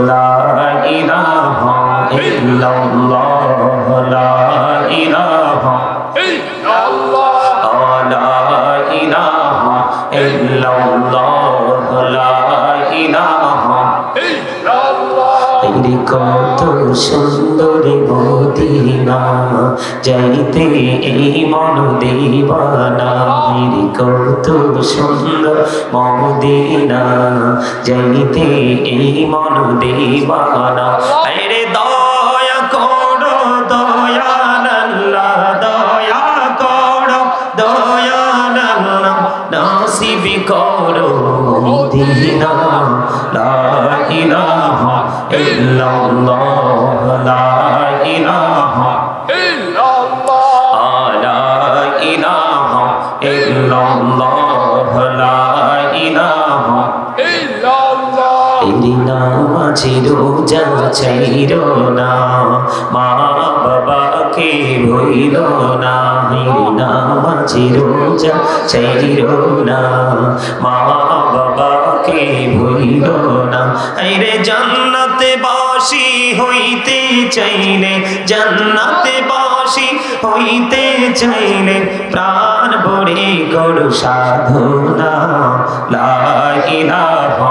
لا إله إلا الله لا إله آه، لا إله إلا الله لا إله এর কত সুন্দর মদিনা, যাইতে এই মন দেবানা। কত সুন্দর মদিনা, যাইতে এই মন দেবানা। আরে দয়া করো দয়াল্লাহ দয়া করো দয়াল্লাহ নাসিব করো মদিনা, লা ইলাহা ইল্লাল্লাহ, লা ইলাহা মাঝে রোজা চাইর না। মা বাবাকে ভইল না এলিনা মাঝে রোজা চাইর না। মা বাবাকে ভইল না, আইরে জান্নাতে বাসি হইতে চাইলে, জান্নাতে বাসি হইতে চাইলে, প্রাণ ভরে করু সাধনা। লা ইলাহা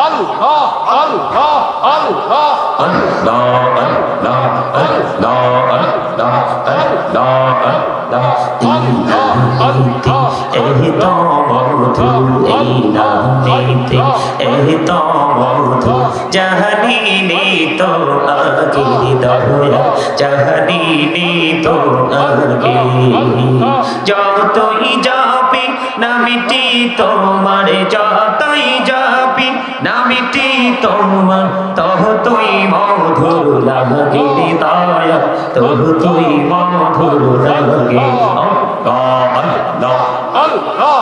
আল্লাহ আল্লাহ আল্লাহ আল্লাহ আল্লাহ আল্লাহ ইলাহিতে এই তো মধু এই নামেতে এই তো মধু জাহানিনি তো আগে দয়া জাহানিনি তো আগে যতই যাবে নামিটি তোমার যতই যাবি নামিটি তোমার তহ তুই মধুর লাগে দয়া তহ তুই মধুর লাগে আল্লাহ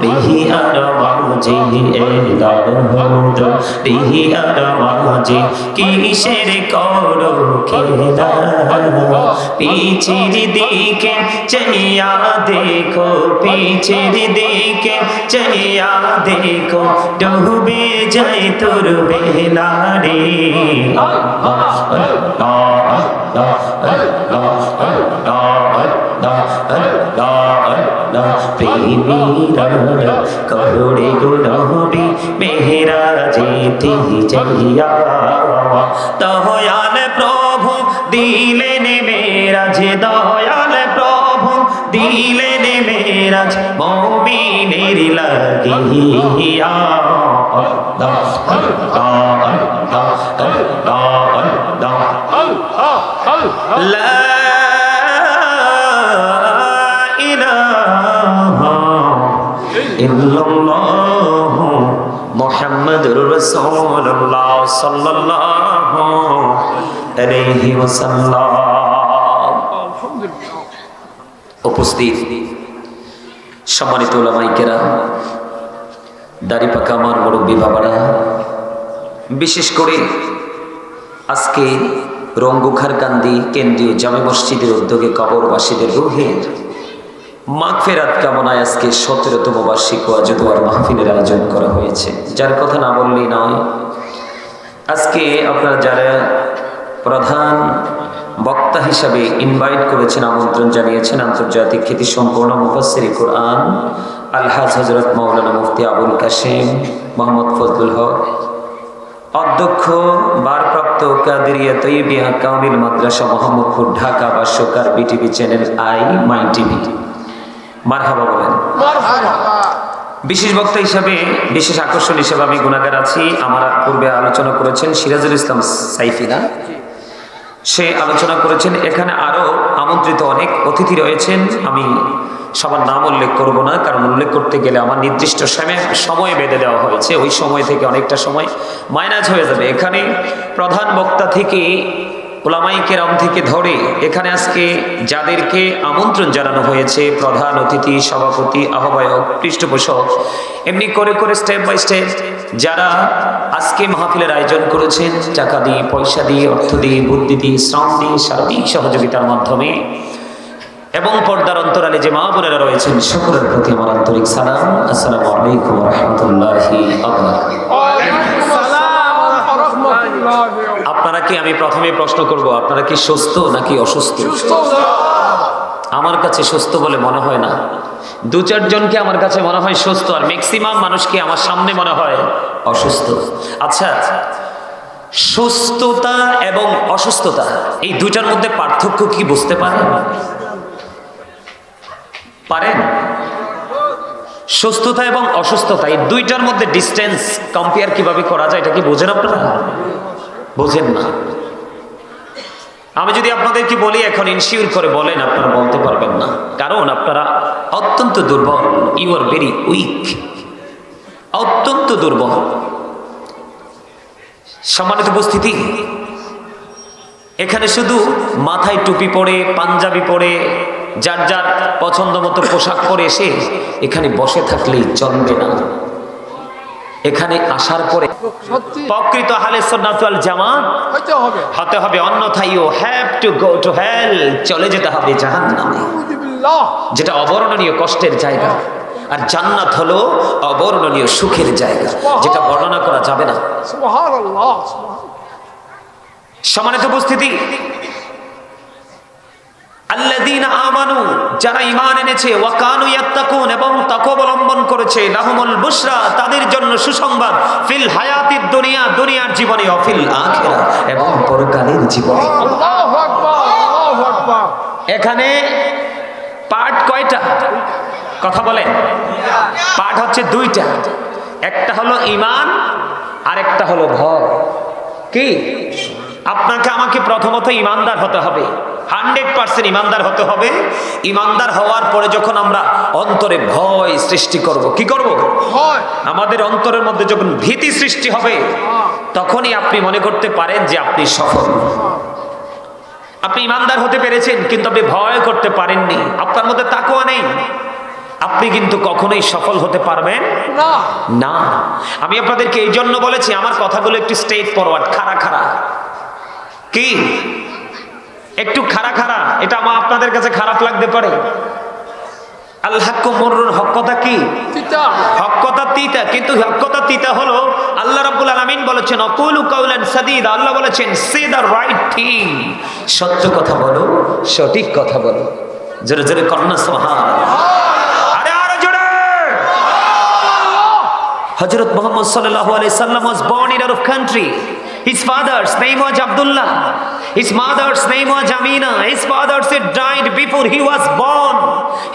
বিহি আর মাঝে এলাহদ বিহি আর মাঝে কিসের করো খেলা পিছের দিকে চাইয়া দেখো পিছের দিকে চাইয়া দেখো ডুবে যায় তোর বেলা রে আল্লাহ আল্লাহ আল্লাহ আল্লাহ আল্লাহ করোড়ে গুণবি মেহরা যেতে যাইয়া দয়াল প্রভু দিলেন মেরাজ দয়াল প্রভু দিলেন মেরাজ মৌমিনের লাগিয়া Allah, Allah, Allah, Allah, Allah, Allah, Allah, উপস্থিত সম্মানিত ওলামাইকেরা দাড়ি পাকা আমার মুরব্বী বাবারা, বিশেষ করে আজকে রঙ্গুখার কান্দি কেন্দ্রীয় জামে মসজিদের উদ্যোগে কবরবাসীদের রুহের মাগফেরাত কামনায় আজকে সতেরোতম বার্ষিক ওয়াজুদুয়ার মাহফিলের আয়োজন করা হয়েছে। যার কথা না বললেই নয়, আজকে আপনারা যারা প্রধান বক্তা হিসাবে ইনভাইট করেছেন, আমন্ত্রণ জানিয়েছেন, আন্তর্জাতিক খ্যাতি সম্পূর্ণ মুফাসির কোরআন, আলহাজ হজরত মৌলানা মুফতি আবুল কাশেম মোহাম্মদ ফজলুল হক, অধ্যক্ষ, ভারপ্রাপ্ত কাদেরিয়া তৈবিয়া কামিল মাদ্রাসা, মোহাম্মদপুর, ঢাকা ভাষ্যকার, BTV channel I my TV. মারহাবা বলেন। বিশেষ বক্তা হিসাবে বিশেষ আকর্ষণ হিসাবে আমি গুণাগার আছি। আমার পূর্বে আলোচনা করেছেন সিরাজুল ইসলাম সাইফিনা সে আলোচনা করেছেন এখানে আরও আমন্ত্রিত অনেক অতিথি রয়েছেন। আমি সবার নাম উল্লেখ করব না কারণ উল্লেখ করতে গেলে আমার নির্দিষ্ট সময় সময় বেঁধে দেওয়া হয়েছে। ওই সময় থেকে অনেকটা সময় মাইনাস হয়ে যাবে। এখানে প্রধান বক্তা থেকে ওলামাই কেরাম থেকে ধরে এখানে আজকে যাদেরকে আমন্ত্রণ জানানো হয়েছে, প্রধান অতিথি, সভাপতি, আহ্বায়ক, পৃষ্ঠপোষক, এমনি করে করে স্টেপ বাই স্টেপ যারা আজকে মাহফিলের আয়োজন করেছেন, টাকা দিয়ে, পয়সা দিয়ে, অর্থ দিয়ে, বুদ্ধি দিয়ে, শ্রম দিয়ে, সার্বিক সহযোগিতার মাধ্যমে এবং পর্দার অন্তরালে যে মা বোনেরা রয়েছেন, সকলের প্রতি আমার আন্তরিক সালাম। আসসালামু আলাইকুম রহমতুল্লাহি আপনারা কি আমি প্রথমে প্রশ্ন করব আপনারা কি সুস্থ নাকি অসুস্থ? আমার কাছে সুস্থ বলে মনে হয় না। দু চারজনকে আমার কাছে মনে হয় সুস্থ আর ম্যাক্সিমাম মানুষকে আমার সামনে মনে হয় অসুস্থ। আচ্ছা সুস্থতা এবং অসুস্থতা এই দুটার মধ্যে পার্থক্য কি বুঝতে পারেন? পারেন? সুস্থতা এবং অসুস্থতা এই দুইটার মধ্যে ডিস্টেন্স কম্পেয়ার কীভাবে করা যায় এটা কি বোঝেন আপনারা? বোঝেন না। আমি যদি আপনাদেরকে বলি, এখন ইনশিওর করে বলেন, আপনারা বলতে পারবেন না। কারণ আপনারা অত্যন্ত দুর্বল। ইউ আর ভেরি উইক অত্যন্ত দুর্বল। সম্মানিত উপস্থিতি, এখানে শুধু মাথায় টুপি পরে, পাঞ্জাবি পরে, যার যার পছন্দ মতো পোশাক পরে এসে এখানে বসে থাকলেই চলবে না। এখানে আসার পরে প্রকৃত হালে হইতে হবে। হতে হবে অন্যথায় you have to go to hell চলে যেতে হবে জাহান নামে আউযুবিল্লাহ যেটা অবর্ণনীয় কষ্টের জায়গা। আর জান্নাত হলো অবর্ণনীয় সুখের জায়গা। যেটা বর্ণনা করা যাবে না। সমানিত উপস্থিতি। আল্লাযীনা আমানু যারা ঈমান এনেছে ওয়া কানু ইয়াত্তাকুন এবং তাকওয়া করেছে লাহুমুল বুশরা তাদের জন্য সুসংবাদ। ফিল হায়াতিদ দুনিয়া দুনিয়ার জীবনে অফিল ফিল আখিরা এবং পরকালের জীবনে। আল্লাহু আকবার আল্লাহু আকবার। এখানে পাঠ কয়টা? কথা বলেন পাঠ হচ্ছে দুইটা। একটা হলো ইমান আর একটা হলো ভয়। কি? আপনাকে আমাকে প্রথমত ইমানদার হতে হবে। হান্ড্রেড পার্সেন্ট ইমানদার হতে হবে। ইমানদার হওয়ার পরে যখন আমরা অন্তরে ভয় সৃষ্টি করব কি করব? আমাদের অন্তরের মধ্যে যখন ভীতি সৃষ্টি হবে তখনই আপনি মনে করতে পারেন যে আপনি সফল। আপনি ইমানদার হতে পেরেছেন কিন্তু আপনি ভয় করতে পারেননি। আপনার মধ্যে তাকুয়া নেই। আপনি কিন্তু কখনোই সফল হতে পারবেন না। না। আমি আপনাদেরকে এই জন্য বলেছি আমার কথাগুলো একটু স্টেট ফরওয়ার্ড খাড়া খাড়া। কি? একটু খাড়া খাড়া এটা আমার আপনাদের কাছে খারাপ লাগতে পারে। আল্লাহ মরুর হকতা কি? তিতা। হকতা তিতা কিন্তু হকতা তিতা হলো আল্লাহ রাব্বুল আলামিন বলেছেন অকুলু কাউলান সাদিদ আল্লাহ বলেছেন সে রাইট থিং। সত্য কথা বলো সঠিক কথা বলো। জোরে জোরে কন্যা সোহা আরে আরও জোরে। হযরত মুহাম্মদ সাল্লাল্লাহু আলাইহি সাল্লাম of country his father's name was Abdullah his mother's name was Amina his father said died before he was born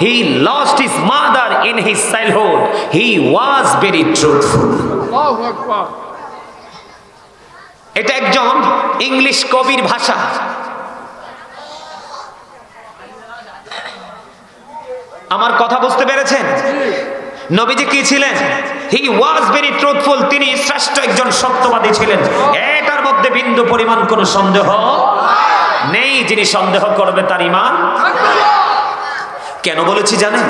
he lost his mother in his childhood he was very truthful এটা একজন English কবির ভাষা আমার কথা বুঝতে পেরেছেন নবীজি কি ছিলেন হি ওয়াজ ভেরি ট্রুথফুল তিনি শ্রেষ্ঠ একজন সত্যবাদী ছিলেন। এটার মধ্যে বিন্দু পরিমাণ কোনো সন্দেহ নেই। যিনি সন্দেহ করবে তার ইমান কেন বলেছি জানেন?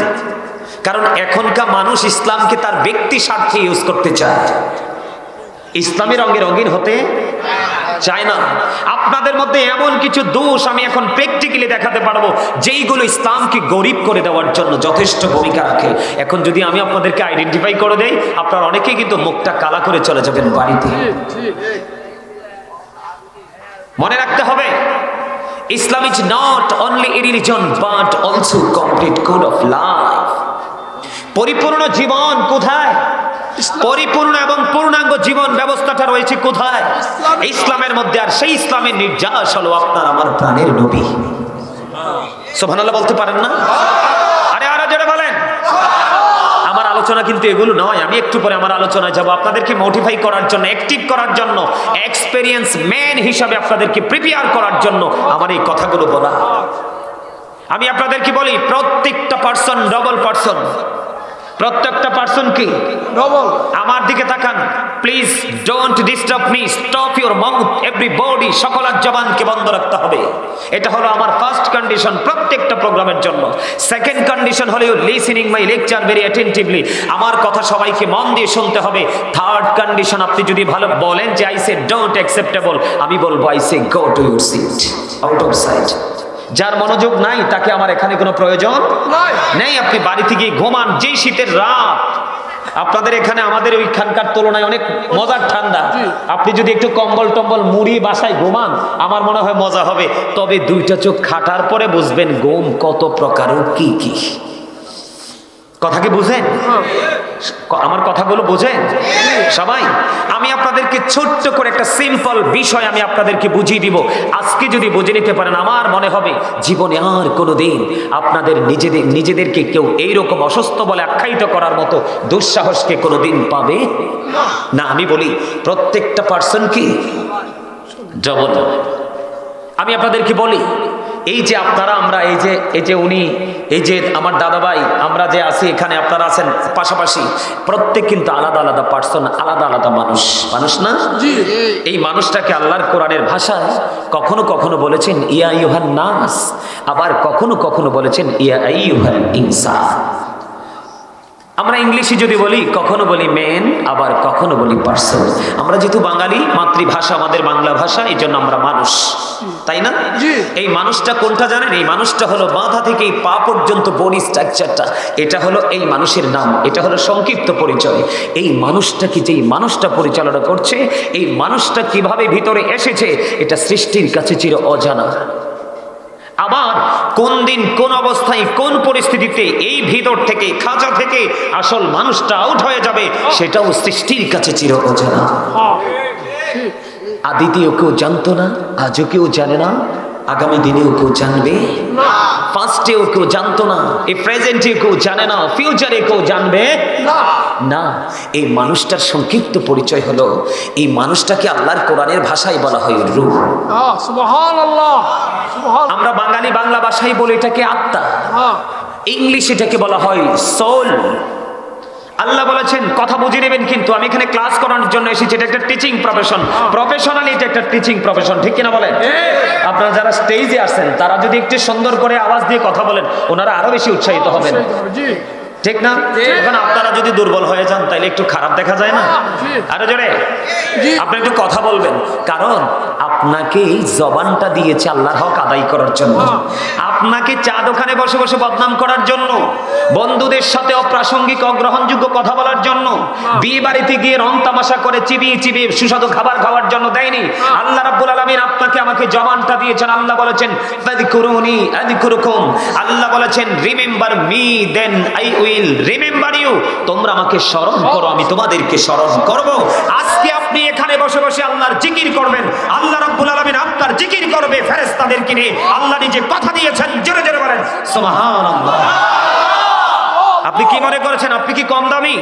কারণ এখনকার মানুষ ইসলামকে তার ব্যক্তি স্বার্থে ইউজ করতে চায়। ইসলামী রঙে রঙিন হতে চায় না আপনাদের মধ্যে এমন কিছু দোষ আমি এখন প্র্যাকটিক্যালি দেখাতে পারব যেইগুলো ইসলামকে গরিব করে দেওয়ার জন্য যথেষ্ট ভূমিকা রাখে এখন যদি আমি আপনাদেরকে আইডেন্টিফাই করে দেই আপনার অনেকেই কিন্তু মুখটা কালা করে চলে যাবেন বাড়িতে। মনে রাখতে হবে Islam is not only a religion but also complete code of life পরিপূর্ণ জীবন কোথায়। পরিপূর্ণ এবং পূর্ণাঙ্গ জীবন ব্যবস্থাটা রয়েছে কোথায়? ইসলামের মধ্যে, আর সেই ইসলামের নির্যাস হলো আপনার আমার প্রাণের নবী। সোভানাল্লাহ বলতে পারেন না? আরে আরও জোরে বলেন। আমার আলোচনা কিন্তু এগুলো নয়, আমি একটু পরে আমার আলোচনায় যাব। আপনাদেরকে মোটিফাই করার জন্য অ্যাক্টিভ করার জন্য এক্সপেরিয়েন্স ম্যান হিসাবে আপনাদেরকে প্রিপেয়ার করার জন্য আমার এই কথাগুলো বলা। আমি আপনাদেরকে বলি, প্রত্যেকটা পার্সন ডবল পার্সন প্রত্যেকটা পার্সন কি? আমার দিকে তাকান। Please don't disturb me stop your mouth everybody সকলের জবানকে বন্ধ রাখতে হবে। এটা হলো আমার ফার্স্ট কন্ডিশন প্রত্যেকটা প্রোগ্রামের জন্য। সেকেন্ড কন্ডিশন হলো listening my lecture very attentively আমার কথা সবাইকে মন দিয়ে শুনতে হবে। থার্ড কন্ডিশন আপনি যদি ভালো বলেন যে আই সে ডোন্ট অ্যাকসেপ্টেবল আমি বলব I say go to your seat out of sight যার মনোযোগ নাই তাকে আমার এখানে কোনো প্রয়োজন নাই। আপনি বাড়ি থেকে ঘুমান যেই শীতের রাত। আপনাদের এখানে আমাদের ওইখানকার তুলনায় অনেক মজার ঠান্ডা। আপনি যদি একটু কম্বল টম্বল মুড়ি বাসায় ঘুমান আমার মনে হয় মজা হবে। তবে দুইটা চোখ খাটার পরে বুঝবেন ঘুম কত প্রকার ও কি কি। কথা কি বুঝেন ক- আমার কথাগুলো বোঝেন? সবাই, আমি আপনাদেরকে ছোট্ট করে একটা সিম্পল বিষয় আমি আপনাদেরকে বুঝিয়ে দিব। আজকে যদি বুঝে নিতে পারেন, আমার মনে হবে জীবনে আর কোনো দিন আপনাদের নিজেদের, নিজেদেরকে কেউ এইরকম অসুস্থ বলে আখ্যায়িত করার মতো দুঃসাহসকে কোনো দিন পাবে? না, আমি বলি, প্রত্যেকটা পার্সন কি? জবন আমি আপনাদেরকে বলি এই যে আপনারা আমরা এই যে এই যে উনি এই যে আমার দাদাভাই আমরা যে আছি এখানে আপনারা আছেন পাশাপাশি প্রত্যেক কিন্তু আলাদা আলাদা পার্সন আলাদা আলাদা মানুষ। মানুষ না? এই মানুষটাকে আল্লাহর কোরআনের ভাষায় কখনো কখনো বলেছেন ইয়া ইউহান নাস আবার কখনো কখনো বলেছেন ইয়া ইউহান ইনসান আমরা ইংলিশে যদি বলি কখনো বলি মেন আবার কখনো বলি পার্সন আমরা যেহেতু বাঙালি মাতৃভাষা আমাদের বাংলা ভাষা এই জন্য আমরা মানুষ। তাই না? এই মানুষটা কোনটা জানেন? এই মানুষটা হলো মাথা থেকে এই পা পর্যন্ত বডি স্ট্রাকচারটা এটা হলো এই মানুষের নাম। এটা হলো সংক্ষিপ্ত পরিচয়। এই মানুষটাকে যেই মানুষটা পরিচালনা করছে এই মানুষটা কীভাবে ভিতরে এসেছে এটা সৃষ্টির কাছে চির অজানা। আবার কোন দিন, কোন অবস্থায়, কোন পরিস্থিতিতে এই ভিতর থেকে, খাঁচা থেকে আসল মানুষটা আউট হয়ে যাবে, সেটাও সৃষ্টির কাছে চির অজানা। আদিতেও কেউ জানতো না, আজও কেউ জানে না, আগামী দিনেও কেউ জানবে। ফার্স্টেও কেউ জানতো না, এই প্রেজেন্টে কেউ জানে না ফিউচারে কেউ জানবে। না, এই মানুষটার সংক্ষিপ্ত পরিচয় হলো, এই মানুষটাকে আল্লাহর কোরআনের ভাষায় বলা হয় হ্যাঁ সুবহানাল্লাহ। বাংলা ভাষায় বলে এটাকে আত্মা। হ্যাঁ। ইংলিশ এটাকে বলা হয় সোল আল্লাহ বলেছেন কথা বুঝে নেবেন কিন্তু আমি এখানে ক্লাস করানোর জন্য এসেছি এটা একটা টিচিং প্রফেশন প্রফেশনালি এটা একটা টিচিং প্রফেশন ঠিক কিনা বলেন? আপনারা যারা স্টেজে আসেন তারা যদি একটু সুন্দর করে আওয়াজ দিয়ে কথা বলেন ওনারা আরও বেশি উৎসাহিত হবেন। জি। ঠিক না? এখন আপনারা যদি দুর্বল হয়ে যান তাহলে একটু খারাপ দেখা যায় না। আরও জোরে? আপনি একটু কথা বলবেন। কারণ আপনাকে এই জবানটা দিয়েছে আল্লাহর হক আদায় করার জন্য। আপনাকে চা দোকানে বসে বসে বদনাম করার জন্য বন্ধুদের সাথে অপ্রাসঙ্গিক অগ্রহণযোগ্য কথা বলার জন্য বিয়ে বাড়িতে গিয়ে রং তামাশা করে চিবিয়ে চিবিয়ে সুস্বাদু খাবার খাওয়ার জন্য দেয়নি। আল্লাহ রাব্বুল আলামিন আপনাকে আমাকে জবানটা দিয়েছেন। আল্লাহ বলেছেন আল্লাহ বলেছেন remember me then I will remember you তোমরা আমাকে স্মরণ করো আমি তোমাদেরকে স্মরণ করব। আজকে আপনি এখানে বসে বসে আল্লাহর জিকির করবেন। আল্লাহ রাব্বুল আলামিন আপনার জিকির করবে ফেরেশতাদেরকে নিয়ে। আল্লাহ নিজে কথা দিয়েছেন জোরে জোরে বলেন সুবহানাল্লাহ। আপনি কি মনে করেছেন আপনি কি কম দামি?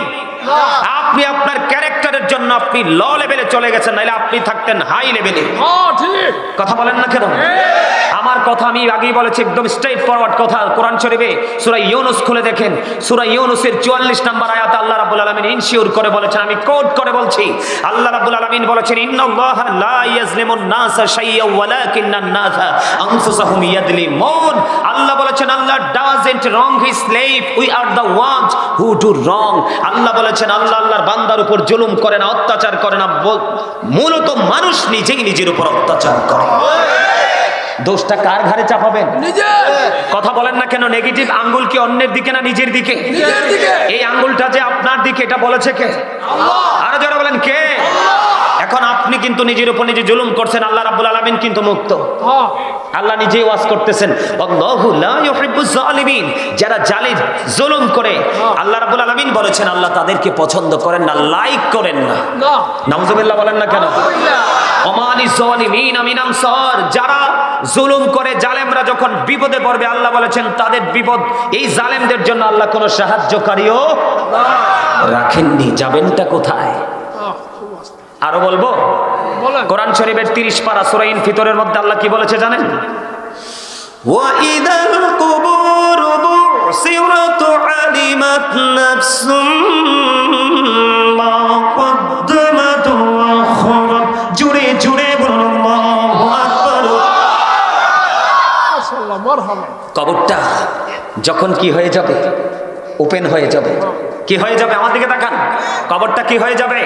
আপনি আপনার ক্যারেক্টারের জন্য আপনি ল লেভেলে চলে গেছেন নাহলে আপনি থাকতেন হাই লেভেলে। হ্যাঁ কথা বলেন না কেন? আমার কথা আমি আগেই বলেছি, একদম স্ট্রেট ফরওয়ার্ড কথা, কোরআন শরীফে সূরা ইউনুস খুলে দেখেন। সূরা ইউনুসের 44 নম্বর আয়াত আল্লাহ রাব্বুল আলামিন ইনশিওর করে বলেছেন, আমি কোট করে বলছি। আল্লাহ রাব্বুল আলামিন বলেছেন আল্লাহ বলেছেন, আল্লাহ doesn't wrong his slave we are the ones who do wrong আল্লাহ বলেছেন, আল্লাহ আল্লাহর বান্দার উপর জুলুম করে না, অত্যাচার করে না মূলত মানুষ নিজেই নিজের উপর অত্যাচার করে। দোষটা কার ঘাড়ে চাপাবেন? কথা বলেন না কেন? নেগেটিভ আঙ্গুল কি অন্যের দিকে না নিজের দিকে? এই আঙ্গুলটা যে আপনার দিকে এটা বলেছে কে? আরও যারা বলেন কে? এখন আপনি কিন্তু নিজের উপর নিজে জুলুম করছেন আল্লাহ রাব্বুল আলামিন কিন্তু মুক্ত। হ্যাঁ। আল্লাহ নিজেই ওয়াজ করতেছেন আল্লাহু লা ইউহিব্বুজ জালিমিন যারা জালিম জুলুম করে। আল্লাহ রাব্বুল আলামিন বলেছেন আল্লাহ তাদেরকে পছন্দ করেন না লাইক করেন না। না। নাউজুবিল্লাহ বলেন না কেন? যারা করে জালেমরা যখন বিপদে পড়বে আল্লাহ বলেছেন তাদের বিপদ এই জালেমদের জন্য আল্লাহ কোনো সাহায্যকারীও রাখেননি। কোথায়? বলব? শরীফের তিরিশ পারা সুরাইন ফিতরের মধ্যে আল্লাহ কি বলেছে জানেন? ওয়াইদাল মা কবরটা যখন কি হয়ে যাবে? ওপেন হয়ে যাবে। কি হয়ে যাবে? আমার দিকে তাকান। কবরটা কি হয়ে যাবে?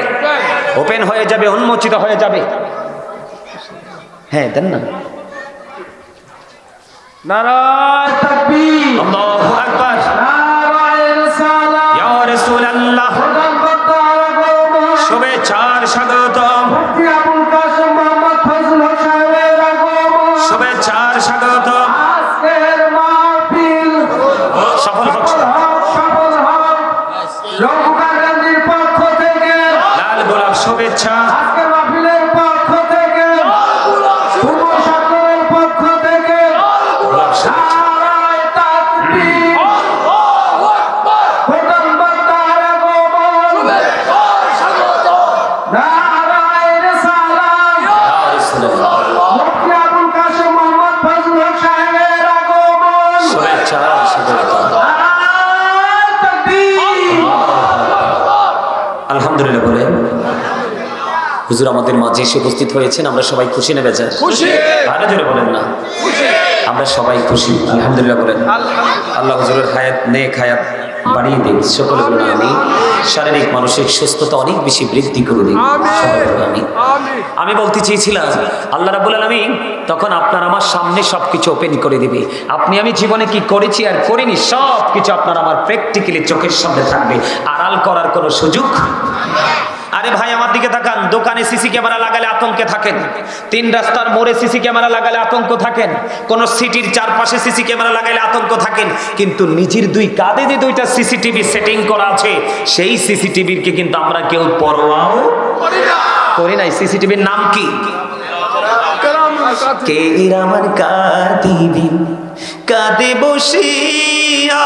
ওপেন হয়ে যাবে উন্মোচিত হয়ে যাবে। হ্যাঁ দেন না। নারায় তাকবীর। আল্লাহু আকবার। নারায় রিসালাত। ইয়া রাসূলুল্লাহ। প্রধান বক্তা আগমন শুভেচ্ছার স্বাগতম মুফতি আবুল কাসেম মোহাম্মদ ফজল সাহেবের আগমন। শুভেচ্ছার স্বাগতম আলহামদুলিল্লাহ বলে হুজুর আমাদের মাঝে এসে উপস্থিত হয়েছেন আমরা সবাই খুশি নেবে যান খুশি! ভালো জোরে বলেন না। আমরা সবাই খুশি আলহামদুলিল্লাহ বলেন। আল্লাহ হুজুরের হায়াত নেক হায়াত। বাড়িয়ে দিন। সকলে বলুন আমি। শারীরিক মানসিক সুস্থতা অনেক বেশি বৃদ্ধি করে দিন। আমি। আমি বলতে চেয়েছিলাম আল্লাহ রাবুল আলমী তখন আপনার আমার সামনে সব কিছু ওপেন করে দিবে। আপনি আমি জীবনে কি করেছি আর করিনি সব কিছু আপনার আমার প্র্যাকটিক্যালি চোখের সামনে থাকবে। আড়াল করার কোনো সুযোগ? আরে ভাই, আমার দিকে তাকান। দোকানে সিসি ক্যামেরা লাগালে আতঙ্কে থাকেন। তিন রাস্তার মোড়ে সিসি ক্যামেরা লাগালে আতঙ্ক থাকেন। কোন সিটির চারপাশে সিসি ক্যামেরা লাগালে আতঙ্ক থাকেন। কিন্তু নিজের দুই কাঁধে যে দুইটা সিসিটিভি সেটিং করা আছে, সেই সিসিটিভির কে কিন্তু আমরা কেউ পরোয়াও করি নাই। সিসিটিভির নাম কি? কে আমার কাঁদিবি কাঁদে বসিয়া